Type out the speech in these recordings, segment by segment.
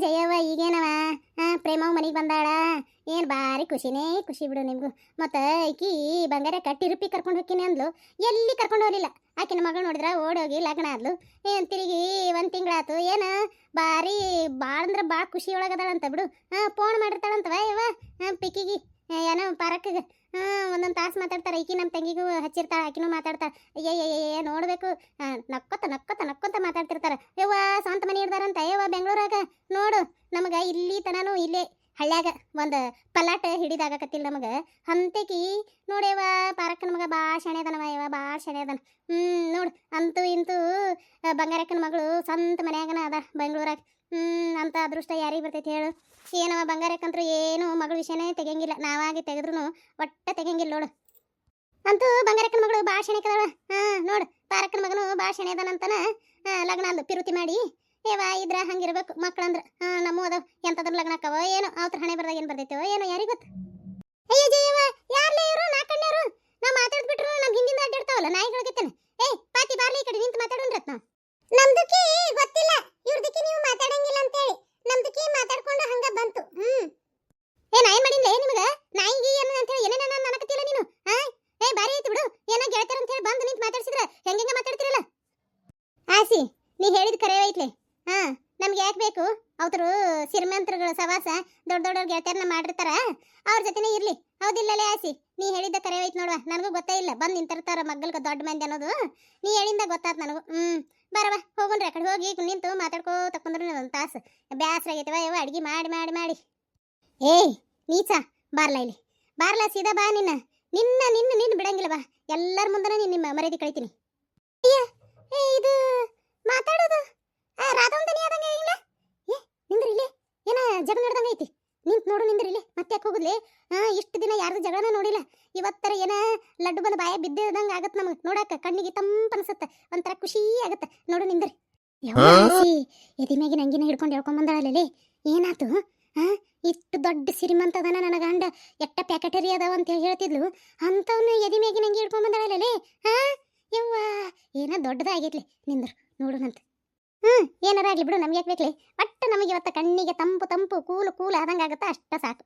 ಜಯವ್ವ, ಈಗೇನವ? ಹಾ ಪ್ರೇಮವ್ ಮನೆಗೆ ಬಂದಾಳ? ಏನು ಭಾರಿ ಖುಷಿನೇ ಖುಷಿ ಬಿಡು ನಿಮಗೂ. ಮತ್ತು ಈಕಿ ಬಂಗಾರ ಕಟ್ಟಿ ರುಪ್ಪಿ ಕರ್ಕೊಂಡು ಹೋಗ್ತೀನಿ ಅಂದ್ಲು. ಎಲ್ಲಿ ಕರ್ಕೊಂಡು ಹೋಗಲಿಲ್ಲ? ಆಕಿನ ಮಗಳು ನೋಡಿದ್ರೆ ಓಡೋಗಿ ಲಗ್ನ ಆದ್ಲು. ಏನು ತಿರುಗಿ ಒಂದು ತಿಂಗಳಾತು? ಏನು? ಭಾರಿ, ಭಾಳ ಅಂದ್ರೆ ಭಾಳ ಖುಷಿ ಒಳಗದಾಳಂತ ಬಿಡು. ಹಾಂ ಫೋನ್ ಮಾಡಿರ್ತಾಳಂತವ ಯವ್ವ? ಹಾಂ ಪಿಕ್ಕಿಗೆ. ಏನೋ ಪಾರಕ್ಕಿಗೆ. ಹಾಂ, ಒಂದೊಂದು ತಾಸು ಮಾತಾಡ್ತಾರೆ. ಈಕಿ ನಮ್ಮ ತಂಗಿಗೂ ಹಚ್ಚಿರ್ತಾಳೆ, ಆಕಿನೂ ಮಾತಾಡ್ತಾಳೆ. ಏ ನೋಡಬೇಕು. ನಕ್ಕೊತ ನಕ್ಕೊತ ನಕ್ಕೊತ ಮಾತಾಡ್ತಿರ್ತಾರೆ. ಯವ್ವ, ಸ್ವಂತ ಮನೆ ಇಡ್ದಾರಂತ. ಯವ್ವ, ಬೆಂಗಳೂರಾಗ. ನೋಡು, ನಮಗೆ ಇಲ್ಲಿ ತನೂ ಇಲ್ಲೇ ಹಳ್ಳ್ಯಾಗ ಒಂದು ಪಲಾಟ ಹಿಡಿದಾಗಕತ್ತಿಲ್ಲ ನಮಗೆ. ಹಂತಕಿ ನೋಡ್ಯವ ಪಾರಕ್ಕನ ನಮಗೆ ಭಾಳ ಶಣೆದನವ ಯವ ಭಾಳ ಶಣೆದನ ಹ್ಞೂ ನೋಡು, ಅಂತೂ ಇಂತೂ ಬಂಗಾರಕ್ಕನ ಮಗಳು ಸ್ವಂತ ಮನ್ಯಾಗನ ಅದ, ಬೆಂಗಳೂರಾಗ. ಹ್ಞೂ ಅಂತ ಅದೃಷ್ಟ ಯಾರಿಗೆ ಬರ್ತೈತಿ ಹೇಳು? ಏನೋ ಬಂಗಾರಕ್ಕಂತೂ ಏನು ಮಗಳ ವಿಷಯನೇ ತೆಗಿಯಂಗಿಲ್ಲ. ನಾವಾಗಿ ತೆಗೆದ್ರು ಒಟ್ಟ ತೆಗಿಯಂಗಿಲ್ಲ ನೋಡು. ಅಂತೂ ಬಂಗಾರಕ್ಕನ ಮಗಳು ಭಾಳ ಶಣೆಕದಳ ಹಾಂ ನೋಡು ಪಾರಕ್ಕನ ಮಗನು ಭಾಳ ಶಣೆದನಂತನ ಆ, ಲಗ್ನ ಅಂದು ಪಿರುತಿ ಮಾಡಿ. ಏವಾ ಇದ್ರ ಹಂಗಿರ್ಬೇಕು ಮಕ್ಳಂದ್ರ ಹಾ ನಮ್ಮ ಅದಾವ. ಎಂತದ್ರ ಲಗ್ನ ಅಕ್ಕವ ಏನೋ ಅವ್ರ ಹಣೆ ಬರ್ದಾಗ ಏನ್ ಬರ್ತೈತೋ ಏನೋ ಯಾರಿಗ್ ಗೊತ್ತ? ಅಯ್ಯ ಜಯವ ಯಾರ್ಲೇ ಇವರು? ನಾಕಣ್ಣರು ನಾ ಮಾತಾಡ್ಬಿಟ್ರು ನಮ್ ಹಿಂದಿಂದ ಅಡ್ಡಾಡ್ತಾವಲ್ಲ ನಾಯಿಗಳಿಗೆತ್ತೇನೆ ಏಯ್ ಪಾತಿ ಬಾರ್ಲಿ ಈ ಕಡೆ ನಿಂತು ಮಾತಾಡೋಣ್ರತ್ ನಾವು ನಮ್ದಕ್ಕೆ ಗೊತ್ತಿಲ್ಲ. ಇವ್ರದಕ್ಕೆ ನೀವು ಮಾತಾಡಂಗಿಲ್ಲ ಅಂತ ಹೇಳಿ ನಮ್ದಕ್ಕೆ ಮಾತಾಡ್ಕೊಂಡು ಹಂಗ ಬಂತು. ಹ್ಮ್. ಏ, ನಾಯಿ ಮಾಡಿಲ್ಲ ನಿಮಗ? ನಾಯಿಗೆ ಏನು ಅಂತ ಹೇಳಿ ಏನೇನ ನನಕತ್ತಿಲ್ಲ ನೀನು? ಹಾ ಏ ಬಾರಿ ಐತಿ ಬಿಡು. ಏನ ಗೆಳತಾರ ಅಂತ ಹೇಳಿ ಬಂದು ನಿಂತು ಮಾತಾಡ್ಸಿದ್ರ? ಹೆಂಗೆ ಮಾತಾಡ್ತಿರಲ್ಲ? ಆಸಿ, ನೀ ಹೇಳಿದ ಕರೆ ಐತ್ಲೆ. ಹಾ ನಮ್ಗೆ ಯಾಕೆ ಬೇಕು? ಅವ್ರು ಶ್ರೀಮಂತರುಗಳ ಸವಾಸ ದೊಡ್ಡ ದೊಡ್ಡ ಗೆಳತಿಯರನ್ನ ಮಾಡಿರ್ತಾರ. ಅವ್ರ ಜೊತೆನೇ ಇರ್ಲಿ. ಹೌದಿಲ್ಲಲೇ ಆಸಿ. ನೀ ಹೇಳಿದ್ದ ಕರೆ ಐತ್ ನೋಡುವ. ನನಗೂ ಗೊತ್ತೇ ಇಲ್ಲ. ಬಂದು ನಿಂತಿರ್ತಾರ ಮಗ್ಗಲ್ಗ ದೊಡ್ಡ ಮಂದಿ ಅನ್ನೋದು. ನೀ ಹೇಳಿಂದ ಗೊತ್ತಾತ ನನಗೂ. ಹ್ಮ್. ಬರವ ಹೋಗುನ್ರಿ ಆ ಕಡೆ ಹೋಗಿ ನಿಂತು ಮಾತಾಡ್ಕೋ ತಕೊಂಡ್ರು ಒಂದು ತಾಸು. ಬ್ಯಾಸ್ರ ಆಗೈತವ ಯಾವ ಅಡ್ಗೆ ಮಾಡಿ ಮಾಡಿ ಮಾಡಿ. ಏಯ್, ನೀಚ. ಬಾರ್ಲ ಇಲ್ಲಿ. ಬಾರ್ಲ, ಸೀದಾ ಬಾ ನಿನ್ನ. ನಿನ್ನ ನಿನ್ನ ನಿನ್ನ ಬಿಡಂಗಿಲ್ಲ ಬಾ. ಎಲ್ಲರ ಮುಂದನ ನಿನ್ನ ಮರ್ಯಾದೆ ಕಳಿತೀನಿ ಅಯ್ಯ ಏ ಇದು ಮಾತಾಡೋದು ಆ ರಾಧವಂದನಿ ಆದಂಗೆ ಇಲ್ಲ ಏ ನಿಂದ್ರಿ ಇಲ್ಲಿ ಏನ ಜಗಳ ನಡೆದಂಗೆ ಐತಿ ನಿಂತ್ ನೋಡು ನಿಂದ್ರಿ ಇಲ್ಲಿ. ಮತ್ತೆ ಯಾಕೆ ಹೋಗುದ್ಲಿ? ಹಾ ಇಷ್ಟು ದಿನ ಯಾರ್ದು ಜಗಳನ ನೋಡಿಲ್ಲ. ಇವತ್ತರ ಏನ ಲಡ್ಡು ಬಂದು ಬಾಯ ಬಿದ್ದಿದಂಗೆ ಆಗತ್ತೆ ನಮಗೆ ನೋಡಾಕ. ಕಣ್ಣಿಗೆ ತಂಪ ಅನ್ಸುತ್ತೆ. ಒಂಥರ ಖುಷಿ ಆಗತ್ತೆ. ನೋಡು ನಿಂದ್ರಿ. ಎದಿ ಮ್ಯಾಗಿನ ಅಂಗಿನ ಹಿಡ್ಕೊಂಡು ಹೇಳ್ಕೊಂಡ್ ಬಂದಾಳಲ್ಲಿ ಏನಾತು? ಹಾ ಇಷ್ಟು ದೊಡ್ಡ ಸಿರಿಮಂತದನ ನನ್ನ ಗಂಡ. ಎಟ್ಟ ಪ್ಯಾಕೆಟರಿ ಅದಾವ ಅಂತ ಹೇಳ್ತಿದ್ಲು. ಅಂಥವ್ನು ಎದಿ ಮ್ಯಾಗಿನ ಅಂಗಿ ಹಿಡ್ಕೊಂಡ್ ಬಂದಾಳಲ್ಲಿ ಹಾ? ಯವ್ವ ಏನ ದೊಡ್ಡದಾಗೈತ್ಲಿ. ನಿಂದ್ರು ನೋಡುನಂತ ಹ್ಮ್ ಏನಾರ ಆಗ್ಲಿ ಬಿಡು, ನಮ್ಗೆ ಯಾಕೆ ಬೇಕಲಿ? ಒಟ್ಟು ನಮಗೆ ಇವತ್ತ ಕಣ್ಣಿಗೆ ತಂಪು ತಂಪು, ಕೂಲು ಕೂಲು ಆದಂಗೆ ಆಗುತ್ತೆ? ಅಷ್ಟ ಸಾಕು.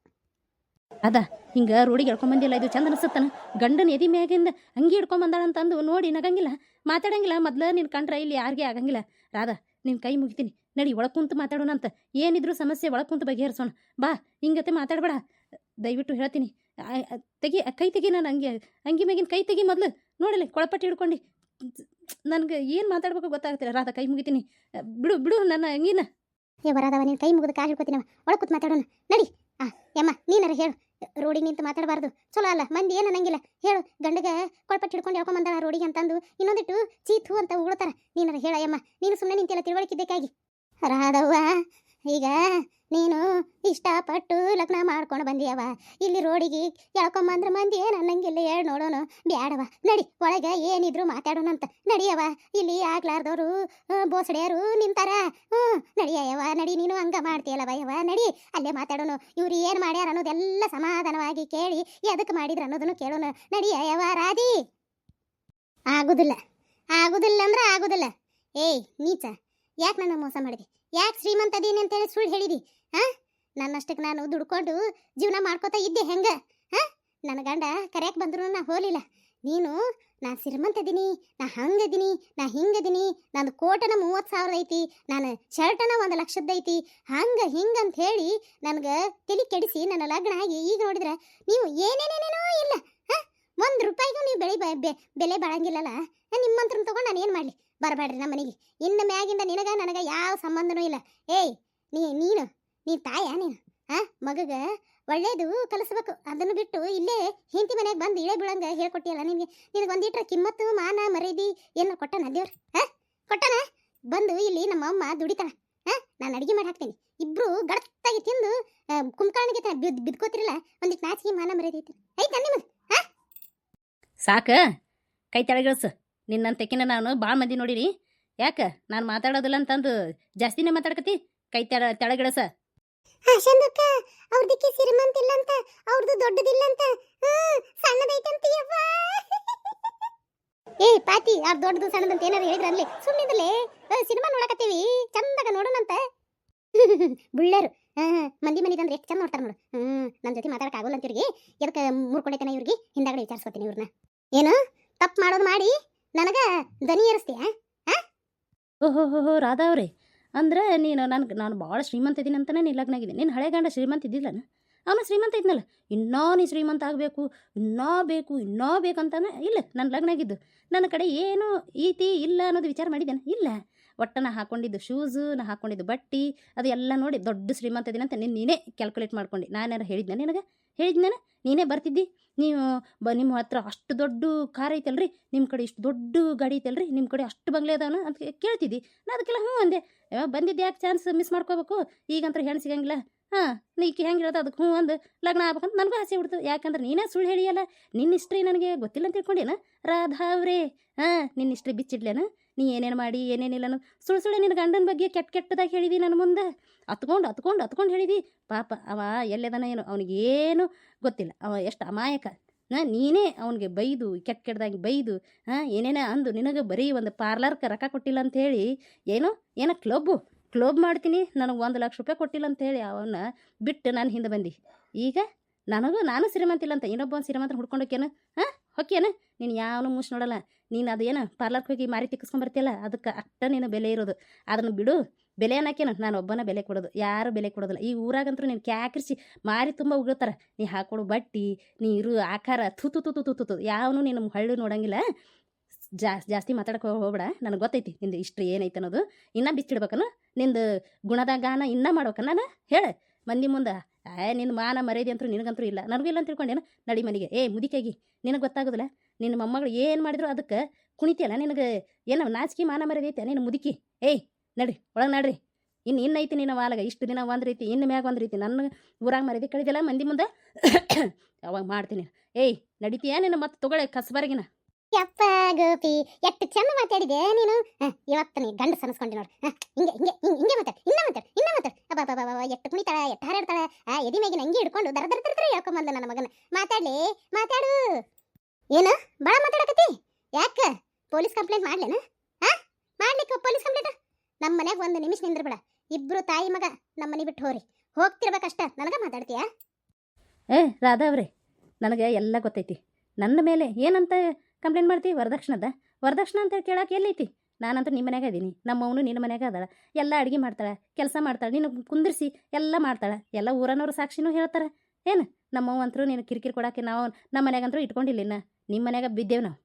ಅದ, ಹಿಂಗೆ ರೂಢಿಗೆ ಹೇಳ್ಕೊಂಬಂದಿಲ್ಲ ಇದು ಚಂದ ಅನಿಸುತ್ತನ? ಗಂಡನ ಎದಿ ಮ್ಯಾಗಿಂದ ಅಂಗಿ ಹಿಡ್ಕೊಂಬಂದಾಳಂತಂದು ನೋಡಿ ನಗಂಗಿಲ್ಲ. ಮಾತಾಡಂಗಿಲ್ಲ, ಮೊದ್ಲು ನಿನ್ ಕಂಡ್ರೆ ಇಲ್ಲಿ ಯಾರಿಗೆ ಆಗಂಗಿಲ್ಲ. ರಾಧಾ ನಿನ್ನ ಕೈ ಮುಗಿತೀನಿ. ನಡಿ, ಒಳಗೆ ಕುಂತು ಮಾತಾಡೋಣಂತ ಏನಿದ್ರು ಸಮಸ್ಯೆ ಒಳಗೆ ಕುಂತು ಬಗೆಹರಿಸೋಣ. ಬಾ, ಹಿಂಗತೆ ಮಾತಾಡಬೇಡ. ದಯವಿಟ್ಟು ಹೇಳ್ತೀನಿ. ತೆಗಿ ಕೈ ತೆಗಿ ನಾನು ಅಂಗಿ ಅಂಗಿ ಮ್ಯಾಗಿನ ಕೈ ತೆಗಿ ಮೊದ್ಲು. ನೋಡಲಿ, ಕೊಳಪಟ್ಟಿ ಹಿಡ್ಕೊಂಡು. ನನಗೆ ಏನು ಮಾತಾಡ್ಬೇಕು ಗೊತ್ತಾಗ್ತಿಲ್ಲ. ರಾಧ, ಕೈ ಮುಗಿತೀನಿ. ಬಿಡು ಬಿಡು, ನನ್ನ ಹಂಗಿನ ಏ ಬರದವ ನೀನು ಕೈ ಮುಗಿದು ಕಾಲು ಹಿಡ್ಕೊತೀನವ ಒಳಗೆ ಕೂತ್ ಮಾತಾಡೋಣ. ನಡಿ. ಆ, ಯಮ್ಮ, ನೀನಾರ ಹೇಳು. ರೋಡಿಗೆ ನಿಂತು ಮಾತಾಡಬಾರ್ದು. ಚಲೋ ಅಲ್ಲ, ಮಂದಿ ಏನು ಅನ್ನಂಗಿಲ್ಲ. ಹೇಳು, ಗಂಡಗ ಕೊಳ್ಪಟ್ಟು ಹಿಡ್ಕೊಂಡು ಹೇಳ್ಕೊಂಡ್ ಬಂದಾಳ ರೋಡಿಗೆ ಅಂತಂದು ಇನ್ನೊಂದಿಟ್ಟು ಚೀತು ಅಂತ ಉಗುಳ್ತಾರ. ನೀನಾರ ಹೇಳ, ಯಮ್ಮ, ನೀನು ಸುಮ್ಮನೆ ನಿಂತಿಲ್ಲ ತಿಳುವಳಿಕಿದ್ದಕ್ಕಾಗಿ ರಾಧವ್ವ, ಈಗ ನೀನು ಇಷ್ಟಪಟ್ಟು ಲಗ್ನ ಮಾಡ್ಕೊಂಡು ಬಂದಿಯವ ಇಲ್ಲಿ ರೋಡಿಗೆ ಎಳ್ಕೊಂಬಂದ್ರ ಮಂದಿ ಏನು ಅನ್ನಂಗಿಲ್ಲ ಹೇಳಿ ನೋಡೋಣ ಬ್ಯಾಡವ ನಡಿ, ಒಳಗೆ ಏನಿದ್ರು ಮಾತಾಡೋಣಂತ. ನಡಿಯವ ಇಲ್ಲಿ ಆಗ್ಲಾರ್ದವರು ಬೋಸಡಿಯರು ನಿಂತಾರ. ಹ್ಞೂ ನಡಿಯವ ನಡಿ, ನೀನು ಹಂಗ ಮಾಡ್ತೀಯಲ್ಲವ ಯವ ನಡಿ, ಅಲ್ಲೇ ಮಾತಾಡೋಣ ಇವ್ರು ಏನು ಮಾಡ್ಯಾರ ಅನ್ನೋದೆಲ್ಲ ಸಮಾಧಾನವಾಗಿ ಕೇಳಿ ಎದಕ್ಕೆ ಮಾಡಿದ್ರು ಅನ್ನೋದನ್ನು ಕೇಳೋಣ ನಡಿಯವ ರಾಧಿ. ಆಗುದಿಲ್ಲ ಆಗುದಿಲ್ಲ ಅಂದ್ರೆ ಆಗುದಿಲ್ಲ. ಏಯ್, ನೀಚ, ಯಾಕೆ ನನ್ನ ಮೋಸ ಮಾಡಿದೆ? ಯಾಕೆ ಶ್ರೀಮಂತ ಅದೀನಿ ಅಂತೇಳಿ ಸುಳ್ಳು ಹೇಳಿದಿ? ಹಾ? ನನ್ನಷ್ಟಕ್ಕೆ ನಾನು ದುಡ್ಕೊಂಡು ಜೀವನ ಮಾಡ್ಕೋತಾ ಇದ್ದೆ ಹೆಂಗೆ? ನನ್ನ ಗಂಡ ಕರೆಯಕ್ಕೆ ಬಂದ್ರು ನಾ ಹೋಲಿಲ್ಲ ನೀನು, ನಾ ಶ್ರೀಮಂತದೀನಿ ನಾ ಹಂಗದೀನಿ ನಾ ಹಿಂಗದೀನಿ ನಂದು ಕೋಟನ ಮೂವತ್ತು ಸಾವಿರ ಐತಿ, ನಾನು ಶರ್ಟನ ಒಂದು ಲಕ್ಷದ ಐತಿ, ಹಂಗ ಹಿಂಗ ಅಂತ ಹೇಳಿ ನನಗೆ ತಲೆ ಕೆಡಿಸಿ ನನ್ನ ಲಗ್ನ ಆಗಿ ಈಗ ನೋಡಿದ್ರೆ ನೀವು ಏನೇನೇನೇನೋ ಇಲ್ಲ. ಹಾಂ? ಒಂದು ರೂಪಾಯಿಗೂ ನೀವು ಬೆಳೆ ಬೆಲೆ ಬಾಳಂಗಿಲ್ಲಲ್ಲ? ನಿಮ್ಮಂತ್ರ ತೊಗೊಂಡು ನಾನು ಏನು ಮಾಡಲಿ? ಬರಬೇಡ್ರಿ ನಮ್ಮ ಮನೆಗೆ ಇನ್ನು ಮ್ಯಾಗಿಂದ ನಿನಗ ನನಗೆ ಯಾವ ಸಂಬಂಧನೂ ಇಲ್ಲ. ಏಯ್, ನೀ, ನೀನು ನೀ ತಾಯ ನೀನು? ಆ, ಮಗಗ ಒಳ್ಳೇದು ಕಲಿಸ್ಬೇಕು. ಅದನ್ನು ಬಿಟ್ಟು ಇಲ್ಲೇ ಹಿಂತಿ ಮನೆಗೆ ಬಂದು ಇಳೆ ಬೀಳಂಗ ಹೇಳ್ಕೊಟ್ಟಿಯಲ್ಲ ನಿನಗೆ? ನಿನಗೆ ಒಂದಿಟ್ರ ಕಿಮ್ಮತ್ತು, ಮಾನ ಮರೀದಿ ಏನು ಕೊಟ್ಟನ ದೇವ್ರ? ಹಾ ಕೊಟ್ಟನ? ಬಂದು ಇಲ್ಲಿ ನಮ್ಮ ಅಮ್ಮ ದುಡಿತಾಳ. ಹಾ ನಾನು ಅಡಿಗೆ ಮಾಡಿ ಹಾಕ್ತೀನಿ. ಇಬ್ರು ಗಡತ್ತಾಗಿ ತಿಂದು ಕುಂಕಾಣಿಗೆ ಬಿದ್ದು ಬಿದ್ಕೋತಿರಲ್ಲ ಒಂದಿಟ್ಟು ನಾಚಿಗೆ ಮಾನ, ಮರ್ಯಾದೆ ಐತಿ ಐತಾ ನಿಮ್ಮದು? ಸಾಕ. ಕೈ ತೆಳಗಿಳಿಸು ನಿನ್ನಂತಕಿನ ನಾನು ಭಾಳ ಮಂದಿ ನೋಡಿರಿ. ಯಾಕೆ? ನಾನು ಮಾತಾಡೋದಿಲ್ಲ ಅಂತಂದು ಜಾಸ್ತಿನೇ ಮಾತಾಡ್ಕತಿ? ಕೈ ತೆಳ ತೆಳಗಿಳಿಸ ಆಶಂದಕ್ಕ ಅವ್ರದಕ್ಕೆ ಸಿರಿಮಂತ ಇಲ್ಲ ಅಂತ ಅವ್ರದ್ದು ದೊಡ್ಡದಿಲ್ಲ ಅಂತ ಸಣ್ಣದೈತಂತ ಯವ್ವ. ಏ ಪಾತಿ, ಅವ್ರ ದೊಡ್ಡದು ಸಣ್ಣದಂತ ಏನಾರು ಹೇಳಿದ್ರ ಅಲ್ಲಿ. ಸುಮ್ಮನಿದ್ರಲ್ಲೇ ಸಿನಿಮಾ ನೋಡಕತ್ತೀವಿ. ಚಂದಾಗ ನೋಡೋಣಂತ. ಬುಳ್ಳರು. ಮಂದಿ ಮನಿ ಅಂದ್ರೆ ಎಷ್ಟು ಚಂದ ನೋಡ್ತಾರೆ ನೋಡು. ಹ್ಮ್ ನನ್ನ ಜೊತೆ ಮಾತಾಡಕ್ ಆಗೋಲ್ಲ ಅಂತ ಇವ್ರಿಗೆ. ಎದಕ್ಕೆ ಮೂರ್ಕೊಂಡೈತನ ಇವ್ರಿಗೆ? ಹಿಂದಾಗಡೆ ವಿಚಾರಿಸ್ಕೊತೀನಿ ಇವ್ರನ್ನ ಏನು? ತಪ್ಪು ಮಾಡೋದು ಮಾಡಿ. ನನಗೆ ದನಿ ಏರಿಸ್ತೀಯ? ಓಹೋ ಹೋ ರಾಧಾ ಅಂದ್ರೆ ನೀನು ನನಗೆ ನಾನು ಭಾಳ ಶ್ರೀಮಂತ ಇದ್ದೀನಿ ಅಂತಲೇ ನೀನು ಲಗ್ನ ಆಗಿದ್ದೀನಿ ನೀನು ಹಳೆ ಗಂಡ ಶ್ರೀಮಂತ ಇದ್ದಿಲ್ಲನ? ಅವನು ಶ್ರೀಮಂತ ಇದ್ನಲ್ಲ? ಇನ್ನೂ ನೀ ಶ್ರೀಮಂತ ಆಗಬೇಕು, ಇನ್ನೂ ಬೇಕು, ಇನ್ನೂ ಬೇಕಂತಾನೆ ಇಲ್ಲ ನನ್ನ ಲಗ್ನ ಆಗಿದ್ದು ನನ್ನ ಕಡೆ ಏನು ಈತಿ ಇಲ್ಲ ಅನ್ನೋದು ವಿಚಾರ ಮಾಡಿದ್ದೇನೆ. ಇಲ್ಲ. ಒಟ್ಟು ನಾ ಹಾಕೊಂಡಿದ್ದು ಶೂಸು ನಾ ಹಾಕೊಂಡಿದ್ದು ಬಟ್ಟಿ, ಅದು ಎಲ್ಲ ನೋಡಿ ದೊಡ್ಡ ಶ್ರೀಮಂತ ಅಂತ ನೀನು ನೀನೇ ಕ್ಯಾಲ್ಕುಲೇಟ್ ಮಾಡ್ಕೊಂಡು. ನಾನು ಹೇಳಿದ್ನ? ನಿನಗೆ? ನಾನು ನೀನೇ ಬರ್ತಿದ್ದಿ? ನೀವು ಬ, ನಿಮ್ಮ ಹತ್ರ ಅಷ್ಟು ದೊಡ್ಡ ಕಾರ್ ಐತಲ್ರಿ? ನಿಮ್ಮ ಕಡೆ ಇಷ್ಟು ದೊಡ್ಡ ಗಾಡಿ ಐತಲ್ರಿ? ನಿಮ್ಮ ಕಡೆ ಅಷ್ಟು ಬಂಗ್ಲೆ ಅದಾವನ ಅಂತ ಕೇಳ್ತಿದ್ದಿ. ನಾ ಅದಕ್ಕೆಲ್ಲ ಹ್ಞೂ ಅಂದೆ. ಬಂದಿದ್ದು ಯಾಕೆ ಚಾನ್ಸ್ ಮಿಸ್ ಮಾಡ್ಕೋಬೇಕು? ಈಗಂತರ ಹೆಣ್ಣು ಸಿಗಂಗಿಲ್ಲ. ಹಾಂ, ನೀಕಿ ಹೆಂಗೆ ಹೇಳೋದು ಅದಕ್ಕೆ ಹ್ಞೂ ಅಂದು ಲಗ್ನ ಆಗ್ಬೇಕಂತ ನನಗೂ ಆಸೆ ಬಿಡ್ತು ಯಾಕಂದ್ರೆ ನೀನೇ ಸುಳ್ಳು ಹೇಳಿಯಲ್ಲ, ನಿನ್ನ ಹಿಸ್ಟ್ರಿ ನನಗೆ ಗೊತ್ತಿಲ್ಲ ಅಂತ ತಿಳ್ಕೊಂಡೇನ? ರಾಧಾವ್ರೆ ಹಾಂ, ನಿನ್ನ ಹಿಸ್ಟ್ರಿ ಬಿಚ್ಚಿಡ್ಲೇನ? ನೀ ಏನೇನು ಮಾಡಿ ಏನೇನಿಲ್ಲ ಸುಳ್ಳು ಸುಳ್ಳು ನಿನ್ನ ಗಂಡನ ಬಗ್ಗೆ ಕೆಟ್ಟ ಕೆಟ್ಟದಾಗಿ ಹೇಳಿದಿ ನನ್ನ ಮುಂದೆ. ಅತ್ಕೊಂಡು ಅತ್ಕೊಂಡು ಅತ್ಕೊಂಡು ಹೇಳಿದಿ. ಪಾಪ, ಅವ ಎಲ್ಲದನ ಏನು ಅವನಿಗೇನು ಗೊತ್ತಿಲ್ಲ. ಅವ ಎಷ್ಟು ಅಮಾಯಕ. ಹಾಂ, ನೀನೇ ಅವನಿಗೆ ಬೈದು, ಕೆಟ್ಟ ಕೆಟ್ಟದಾಗಿ ಬೈದು, ಹಾಂ, ಏನೇನ ಅಂದು ನಿನಗೆ ಬರೀ ಒಂದು ಪಾರ್ಲರ್ಗೆ ರೊಕ್ಕ ಕೊಟ್ಟಿಲ್ಲ ಅಂತ ಹೇಳಿ, ಏನು, ಏನೋ ಕ್ಲಬ್ಬು. ಕ್ಲಬ್ ಮಾಡ್ತೀನಿ, ನನಗೆ ಒಂದು ಲಕ್ಷ ರೂಪಾಯಿ ಕೊಟ್ಟಿಲ್ಲ ಅಂತ ಹೇಳಿ ಅವನ್ನ ಬಿಟ್ಟು ನಾನು ಹಿಂದೆ ಬಂದು. ಈಗ ನನಗೂ ನಾನು ಶ್ರೀಮಂತಿಲ್ಲ ಅಂತ, ಇನ್ನೊಬ್ಬ ಶ್ರೀಮಂತ ಹುಡ್ಕೊಂಡು ಹುಡ್ಕೊಂಡೋಕೇನು ಹಾಂ ಹೊಕ್ಕೇನು ನೀನು ಯಾವನು ಮುಂಚೆ ನೋಡಲ್ಲ. ನೀನು ಅದೇನು ಪಾರ್ಲರ್ಗೆ ಹೋಗಿ ಮಾರಿ ತಿಕ್ಕಿಸ್ಕೊಂಬರ್ತಿಯಲ್ಲ ಅದಕ್ಕೆ ಅಷ್ಟ ನೀನು ಬೆಲೆ ಇರೋದು. ಅದನ್ನು ಬಿಡು, ಬೆಲೆ ಏನಾಕೇನು ನಾನು ಒಬ್ಬನ ಬೆಲೆ ಕೊಡೋದು, ಯಾರು ಬೆಲೆ ಕೊಡೋದಿಲ್ಲ. ಈ ಊರಾಗಂತೂ ನೀನು ಕ್ಯಾಕರಿಸಿ, ಮಾರಿ ತುಂಬ ಉಗುಳ್ತಾರೆ. ನೀ ಹಾಕೊಡು ಬಟ್ಟಿ, ನೀ ಇರು ಆಕಾರ, ಥು ತು ತು ತು ತು ತು ತು ಯಾವನು ನಿನ್ನ ಹಳ್ಳಿ ನೋಡಂಗಿಲ್ಲ. ಜಾಸ್ತಿ ಜಾಸ್ತಿ ಮಾತಾಡಕ್ಕೆ ಹೋಗ್ಬೇಡ. ನನಗೆ ಗೊತ್ತೈತಿ ನಿಂದು ಇಷ್ಟು ಏನೈತೆ ಅನ್ನೋದು. ಇನ್ನೂ ಬಿಚ್ಚಿಡ್ಬೇಕನು ನಿಂದು ಗುಣದ ಗಾನ ಇನ್ನೂ ಮಾಡ್ಬೇಕ ನಾನು ಹೇಳು. ಮಂದಿ ಮುಂದೆ, ಏ ನಿನ್ನ ಮಾನ ಮರ್ಯಾದೆ ಅಂತೂ ನಿನಗಂತೂ ಇಲ್ಲ. ನನಗೂ ಇಲ್ಲ ಅಂತ ತಿಳ್ಕೊಂಡೇನು? ನಡಿ ಮನೆಗೆ. ಏ, ಮುದಿಕಾಗಿ, ನಿನಗೆ ಗೊತ್ತಾಗೋದಿಲ್ಲ. ನಿನ್ನ ಮೊಮ್ಮಗಳು ಏನು ಮಾಡಿದ್ರು ಅದಕ್ಕೆ ಕುಣಿತಿಯಲ್ಲ? ನಿನಗೆ ಏನೋ ನಾಚಿಕೆ ಮಾನ ಮರ್ಯಾದೆ ಐತೆ? ನೀನು ಮುದುಕಿ. ಏಯ್ ನಡಿ ಒಳಗೆ ನಡ್ರಿ. ಇನ್ನು ಇನ್ನೈತಿ ನಿನ್ನ ವಾಲಗ. ಇಷ್ಟು ದಿನ ಒಂದು ರೀತಿ ಇನ್ನು ಮ್ಯಾಗ ಒಂದು ರೀತಿ ನನ್ನ ಊರಾಗ ಮರ್ಯಾದೆ ಕಳಿದಿಲ್ಲ ಮಂದಿ ಮುಂದೆ ಅವಾಗ ಮಾಡ್ತೀನಿ. ಏಯ್, ನಡಿತೀಯ ನಿನ್ನ ಮತ್ತೆ ತೊಗೊಳೆ ಕಸಬಾರಿಗಿನ? ಯಪ್ಪ ಗೋಪಿ, ಎಷ್ಟು ಚಂದ ಮಾತಾಡಿದೆ ನೀನು? ಇವತ್ತು ನೀ ಗಂಡ ಸನಸ್ಕೊಂಡಿ ನೋಡು. ಹಿಂಗೆ ಹಿಂಗೆ ಹಿಂಗೆ ಹಿಂಗೆ ಹಿಂಗೆ ಮಾತಾಡ್, ಇನ್ನ ಮಾತಾಡ, ಇನ್ನ ಮಾತಾಡ್. ಅಬ್ಬಾ ಎಷ್ಟು ಕುಣಿತಾಳ, ಎಷ್ಟು ಹಾರಾಡ್ತಾಳ. ಆ, ಎದಿ ಮೇಗಿನ ಹಂಗೆ ಹಿಡ್ಕೊಂಡು ದರ ದರ ದರ ಹೇಳ್ಕೊಂಬಂದ ನನ್ನ ಮಗನ. ಮಾತಾಡ್ಲಿ, ಮಾತಾಡು. ಏನು ಭಾಳ ಮಾತಾಡಕತ್ತಿ? ಯಾಕ? ಪೊಲೀಸ್ ಕಂಪ್ಲೇಂಟ್ ಮಾಡ್ಲೇನ? ಹಾ? ಮಾಡ್ಲಿಕ್ಕೆ ಪೊಲೀಸ್ ಕಂಪ್ಲೇಂಟ್? ನಮ್ಮ ಮನ್ಯಾಗ ಒಂದು ನಿಮಿಷ ನಿಂದ್ರಬೇಡ. ಇಬ್ರು ತಾಯಿ ಮಗ ನಮ್ಮ ಮನೆ ಬಿಟ್ಟು ಹೋರಿ. ಹೋಗ್ತಿರ್ಬೇಕಷ್ಟ. ನನಗೆ ಮಾತಾಡ್ತೀಯಾ? ಏ, ರಾಧಾ ಅವ್ರೆ, ನನಗೆ ಎಲ್ಲ ಗೊತ್ತೈತಿ. ನನ್ನ ಮೇಲೆ ಏನಂತ ಕಂಪ್ಲೇಂಟ್ ಮಾಡ್ತೀವಿ ವರದಕ್ಷಿಣದ? ವರದಕ್ಷಿಣ ಅಂತೇಳಿ ಕೇಳಕ್ಕೆ ಎಲ್ಲೈತಿ? ನಾನಂತೂ ನಿಮ್ಮ ಮನ್ಯಾಗ ಇದೀನಿ. ನಮ್ಮವನು ನಿನ್ನ ಮನ್ಯಾಗ ಅದಾಳ. ಎಲ್ಲ ಅಡುಗೆ ಮಾಡ್ತಾಳೆ, ಕೆಲಸ ಮಾಡ್ತಾಳೆ, ನೀನು ಕುಂದಿರಿಸಿ ಎಲ್ಲ ಮಾಡ್ತಾಳೆ. ಎಲ್ಲ ಊರನವ್ರ ಸಾಕ್ಷಿನೂ ಹೇಳ್ತಾರೆ. ಏನು? ನಮ್ಮವ್ವ ಅಂತರೂ ನೀನು ಕಿರಿಕಿರಿ ಕೊಡೋಕೆ ನಾವು ನಮ್ಮ ಮನ್ಯಾಗಂತರೂ ಇಟ್ಕೊಂಡಿಲ್ಲ ಇನ್ನು. ನಿಮ್ಮ ಮನ್ಯಾಗ ಬಿದ್ದೇವು ನಾವು.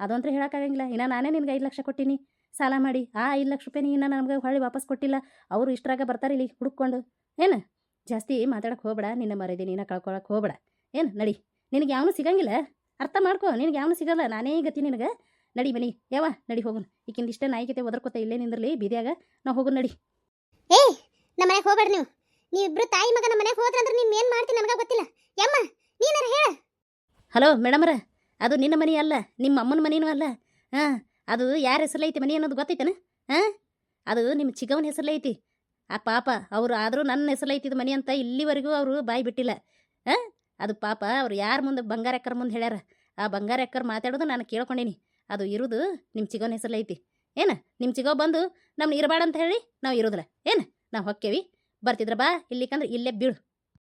ಅದಂತೂ ಹೇಳೋಕ್ಕಾಗಂಗಿಲ್ಲ ಇನ್ನು ನಾನೇ ನಿನ್ಗೆ ಐದು ಲಕ್ಷ ಕೊಟ್ಟಿನಿ. ಸಾಲ ಮಾಡಿ. ಆ ಐದು ಲಕ್ಷ ರೂಪಾಯಿ ಇನ್ನು ನಮಗೆ ಹೊಳ್ಳಿ ವಾಪಸ್ ಕೊಟ್ಟಿಲ್ಲ. ಅವರು ಇಷ್ಟರಾಗ ಬರ್ತಾರೆ ಇಲ್ಲಿ ಹುಡುಕೊಂಡು ಏನು? ಜಾಸ್ತಿ ಮಾತಾಡಕ್ಕೆ ಹೋಗ್ಬೇಡ. ನಿನ್ನ ಮರದಿ ನೀನು ಕಳ್ಕೊಳಕ್ಕೆ ಹೋಗ್ಬೇಡ. ಏನು? ನಡಿ. ನಿನಗೆ ಯಾವನು ಸಿಗಂಗಿಲ್ಲ? ಅರ್ಥ ಮಾಡ್ಕೋ ನಿನಗೆ ಯಾವನು ಸಿಗಲ್ಲ. ನಾನೇ ಗತಿ ನಿನಗೆ. ನಡಿ ಬನಿ ಯಾವ ನಡಿ ಹೋಗೋಣ ಈಕಿಂದ ಇಷ್ಟೇ ನಾಯಿಕತೆ ಒದರ್ಕೋತ ಇಲ್ಲೇ ನಿಂದ್ರಲಿ ಬೀದಿಯಾಗ. ನಾವು ಹೋಗೋಣ ನಡಿ. ಏ ನಮ್ಮ ಮನೆಗೆ ಹೋಗ್ಬೇಡ ನೀವು. ನೀವಿಬ್ರು ತಾಯಿ ಮಗ ನಮ್ಮ ಮನೆಗೆ ಹೋದ್ರಂದ್ರೆ ನೀವು ಏನು ಮಾಡ್ತೀನಿ ನನಗೆ ಗೊತ್ತಿಲ್ಲ. ಯಮ್ಮ ನೀನಾರ ಹೇಳ. ಹಲೋ ಮೇಡಮರ ಅದು ನಿನ್ನ ಮನೆ ಅಲ್ಲ ನಿಮ್ಮ ಅಮ್ಮನ ಮನೆನೂ ಅಲ್ಲ. ಹಾಂ ಅದು ಯಾರ ಐತಿ ಮನೆ ಅನ್ನೋದು ಗೊತ್ತೈತನ? ಹಾಂ ಅದು ನಿಮ್ಮ ಚಿಕ್ಕವನ ಹೆಸರಲ್ಲೇ ಐತಿ. ಆ ಪಾಪ ಅವರು ಆದರೂ ನನ್ನ ಇದು ಮನೆ ಅಂತ ಇಲ್ಲಿವರೆಗೂ ಅವರು ಬಾಯಿ ಬಿಟ್ಟಿಲ್ಲ. ಹಾಂ ಅದು ಪಾಪ ಅವ್ರು ಯಾರ ಮುಂದೆ ಬಂಗಾರ ಎಕ್ಕರ್ ಮುಂದೆ ಹೇಳ್ಯಾರ, ಆ ಬಂಗಾರ ಎಕ್ಕರ್ ಮಾತಾಡೋದು ನಾನು ಕೇಳ್ಕೊಂಡೀನಿ. ಅದು ಇರುದು ನಿಮ್ಮ ಚಿಗೋನ ಹೆಸರು ಐತಿ. ಏನು ನಿಮ್ಮ ಚಿಗೋ ಬಂದು ನಮ್ನ ಇರಬೇಡ ಅಂತ ಹೇಳಿ ನಾವು ಇರೋದಿಲ್ಲ. ಏನು, ನಾವು ಹೊಕ್ಕೇವಿ. ಬರ್ತಿದ್ರ ಬಾ, ಇಲ್ಲಿಕಂದ್ರೆ ಇಲ್ಲೇ ಬೀಳು.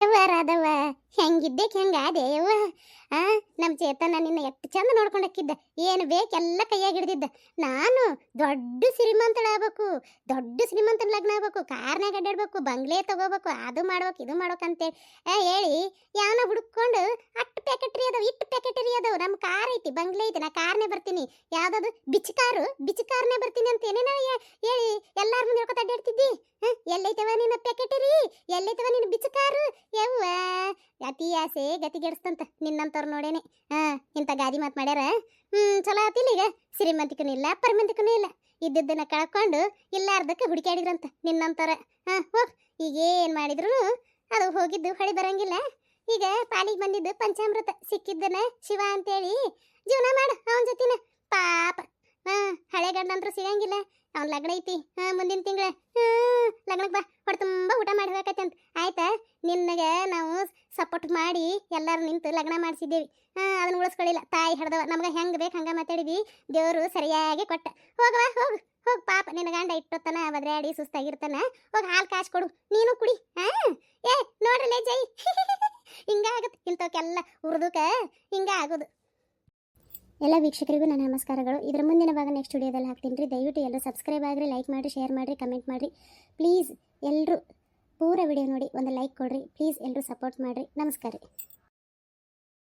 ಯವ್ವ ರಾಧವ್ವ ಹೆಂಗಿದ್ದೆ ಹೆಂಗಾದೆ ಯವ್ವ ಆ ನಮ್ಮ ಚೇತನ ನಿನ್ನ ಎಷ್ಟು ಚಂದ ನೋಡ್ಕೊಂಡಕ್ಕಿದ್ದ. ಏನು ಬೇಕೆಲ್ಲ ಕೈಯಾಗ ಹಿಡ್ದಿದ್ದ. ನಾನು ದೊಡ್ಡ ಶ್ರೀಮಂತಳಾಗಬೇಕು. ದೊಡ್ಡ ಶ್ರೀಮಂತನ ಲಗ್ನ ಆಗ್ಬೇಕು ಕಾರ್ನಾಗ ಅಡ್ಡಾಡ್ಬೇಕು ಬಂಗ್ಲೆ ತಗೋಬೇಕು. ಅದು ಮಾಡ್ಬೇಕು, ಇದು ಮಾಡ್ಬೇಕು ಅಂತೇಳಿ ಹೇಳಿ, ಯಾವನ ಹುಡ್ಕೊಂಡು ಅಟ್ಟು ಪ್ಯಾಕೆಟ್ರಿ ಅದಾವ ಇಟ್ಟು ಪ್ಯಾಕೆಟ್ರಿ ಅದಾವ ನಮ್ಮ ಕಾರ್ ಐತಿ, ಬಂಗ್ಲೆ ಐತಿ, ನಾ ಕಾರ್ನೇ ಬರ್ತೀನಿ. ಯಾವ್ದದು? ಬಿಚ್ ಕಾರು ಬಿಚ್ ಕಾರ್ನೇ ಬರ್ತೀನಿ ಅಂತ ಏನೇನ ಹೇಳಿ. ಎಲ್ಲಾರ ಮುಂದೆ ಹೇಳ್ಕೊತ ಅಡ್ಡಾಡ್ತಿದ್ದಿ? ಎಲ್ಲೈತವ ನಿನ್ನ ಪ್ಯಾಕೆಟರಿ ಎಲ್ಲೈತವ ನಿನ್ನ ಬಿಚ್ ಕಾರು ಯವ್ವ, ಅತಿ ಆಸೆ ಗತಿಗೆಡಿಸ್ತಂತ ನಿನ್ನಂತವ್ರು ನೋಡೇನೆ. ಹಾ ಇಂಥ ಗಾದಿ ಮಾತು ಮಾಡ್ಯಾರ? ಹ್ಮ್, ಚಲೋ ಆತಿಲ್ಲ ಈಗ. ಶ್ರೀಮಂತಿಕನೂ ಇಲ್ಲ ಪರಿಮಂತಿಕನೂ ಇಲ್ಲ. ಇದ್ದಿದ್ದನ್ನ ಕಳ್ಕೊಂಡು ಇಲ್ಲಾರ್ದಕ್ಕೆ ಹುಡುಕಾಡಿದ್ರಂತ ನಿನ್ನಂತರ ಹಾ ಈಗ ಏನ್ ಮಾಡಿದ್ರು ಅದು ಹೋಗಿದ್ದು ಹೊಳಿ ಬರಂಗಿಲ್ಲ. ಈಗ ಪಾಲಿಗೆ ಬಂದಿದ್ದು ಪಂಚಾಮೃತ ಸಿಕ್ಕಿದ್ದನ ಶಿವ ಅಂತೇಳಿ. ಜೀವನ ಮಾಡು ಅವನ ಜೊತಿನ. ಪಾಪ. ಹಾ, ಹಳೆ ಗಂಡ ಸಿಗಂಗಿಲ್ಲ. ಅವ್ನ ಲಗ್ನ ಐತಿ. ಹಾ, ಮುಂದಿನ ತಿಂಗಳ. ಲಗ್ನಕ್ಕೆ ಬಾ. ಹೊಡೆ ತುಂಬ ಊಟ ಮಾಡಿ ಅಂತ. ಆಯ್ತಾ? ನಿನ್ನಗೆ ನಾವು ಸಪೋರ್ಟ್ ಮಾಡಿ ಎಲ್ಲರೂ ನಿಂತು ಲಗ್ನ ಮಾಡಿಸಿದ್ದೇವೆ. ಅದನ್ನ ಉಳಿಸ್ಕೊಳ್ಳಿಲ್ಲ. ತಾಯಿ ಹಿಡ್ದವ. ನಮ್ಗೆ ಹೆಂಗೆ ಬೇಕು ಹಂಗೆ ಮಾತಾಡಿದ್ವಿ. ದೇವರು ಸರಿಯಾಗಿ ಕೊಟ್ಟ. ಹೋಗವ ಹೋಗು. ಹೋಗಿ ಪಾಪ. ನಿನ್ನ ಗಂಡ ಇಟ್ಟೊತ್ತನ ಬದ್ರಾಡಿ ಸುಸ್ತಾಗಿರ್ತಾನ. ಹೋಗಿ ಹಾಲು ಕಾಸು ಕೊಡು. ನೀನು ಕುಡಿ. ಹಾ? ಹಿಂಗಾಗತ್ತೆ ಹುರಿದಕ್ಕೆ ಹಿಂಗೆ ಆಗೋದು. ಎಲ್ಲ ವೀಕ್ಷಕರಿಗೂ ನನ್ನ ನಮಸ್ಕಾರಗಳು. ಇದರ ಮುಂದಿನ ಭಾಗ ನೆಕ್ಸ್ಟ್ ವಿಡಿಯೋದಲ್ಲಿ ಹಾಕ್ತೀನಿ ರೀ. ದಯವಿಟ್ಟು ಎಲ್ಲರೂ ಸಬ್ಸ್ಕ್ರೈಬ್ ಆಗಿರಿ ಲೈಕ್ ಮಾಡಿರಿ ಶೇರ್ ಮಾಡಿರಿ ಕಮೆಂಟ್ ಮಾಡಿರಿ. ಪ್ಲೀಸ್ ಎಲ್ಲರೂ ಪೂರ ವಿಡಿಯೋ ನೋಡಿ ಒಂದು ಲೈಕ್ ಕೊಡ್ರಿ. ಪ್ಲೀಸ್ ಎಲ್ಲರೂ ಸಪೋರ್ಟ್ ಮಾಡಿರಿ. ನಮಸ್ಕಾರ ರೀ.